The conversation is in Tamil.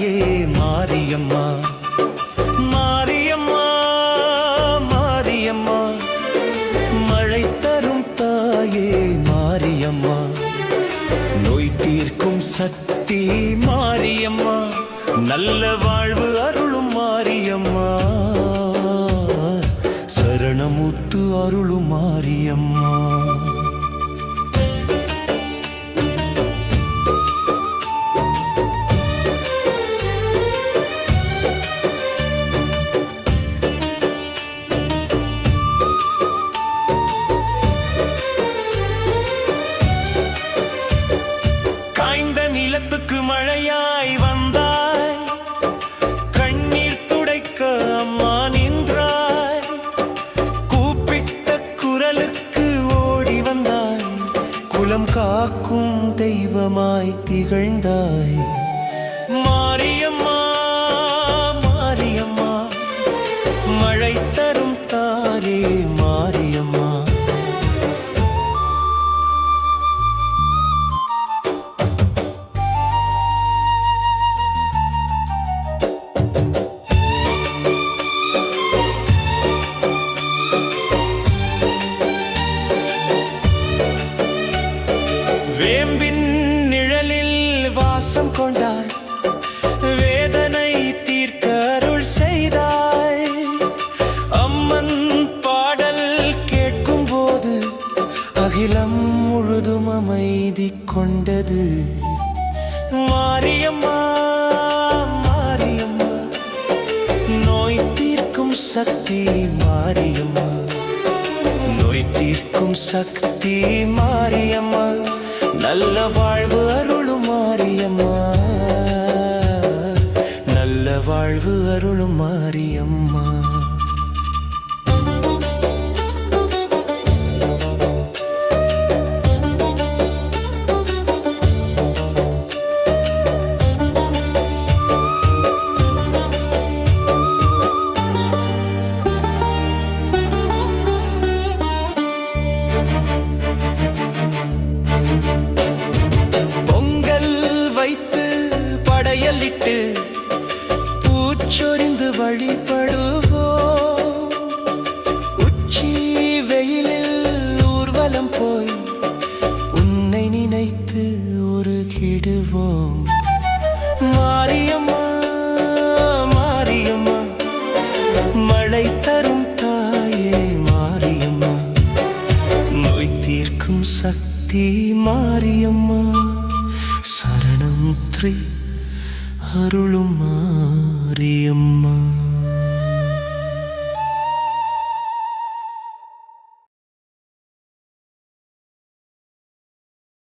தாயே மாரியம்மா. மாரியம்மா மாரியம்மா. மழை தரும் தாயே மாரியம்மா. நோய் தீர்க்கும் சக்தி மாரியம்மா. நல்ல வாழ்வு அருளும் மாரியம்மா. சரணமுத்து அருளும் மாரியம்மா. காய்ந்த நிலத்துக்கு மழையாய் வந்தாய். கண்ணீர் துடைக்க அம்மா நின்றாய். கூப்பிட்ட குரலுக்கு ஓடி வந்தாய். குலம் காக்கும் தெய்வமாய் திகழ்ந்தாய். வேம்பின் நிழலில் வாசம் கொண்டாய் வேதனை தீர்க்க அருள் செய்தாய். அம்மன் பாடல் கேட்கும் போது அகிலம் முழுதும் அமைதி கொண்டது. மாரியம்மா மாரியம்மா நோய் தீர்க்கும் சக்தி மாரியம்மா. நோய் தீர்க்கும் சக்தி மாரியம்மா. நல்ல வாழ்வு அருளும் மாரியம்மா. நல்ல வாழ்வு அருளும் மாரியம்மா. படையலிட்டு பூச்சொரிந்து வழிபடுவோம் உச்சி வெயிலில் ஊர்வலம் போய் உன்னை நினைத்து உருகிடுவோம். மாரியம்மா மாரியம்மா மழை தரும் தாயே மாரியம்மா. நோய் தீர்க்கும் சக்தி மாரியம்மா. சரணம் த்ரீ அருளும் மாரியம்மா.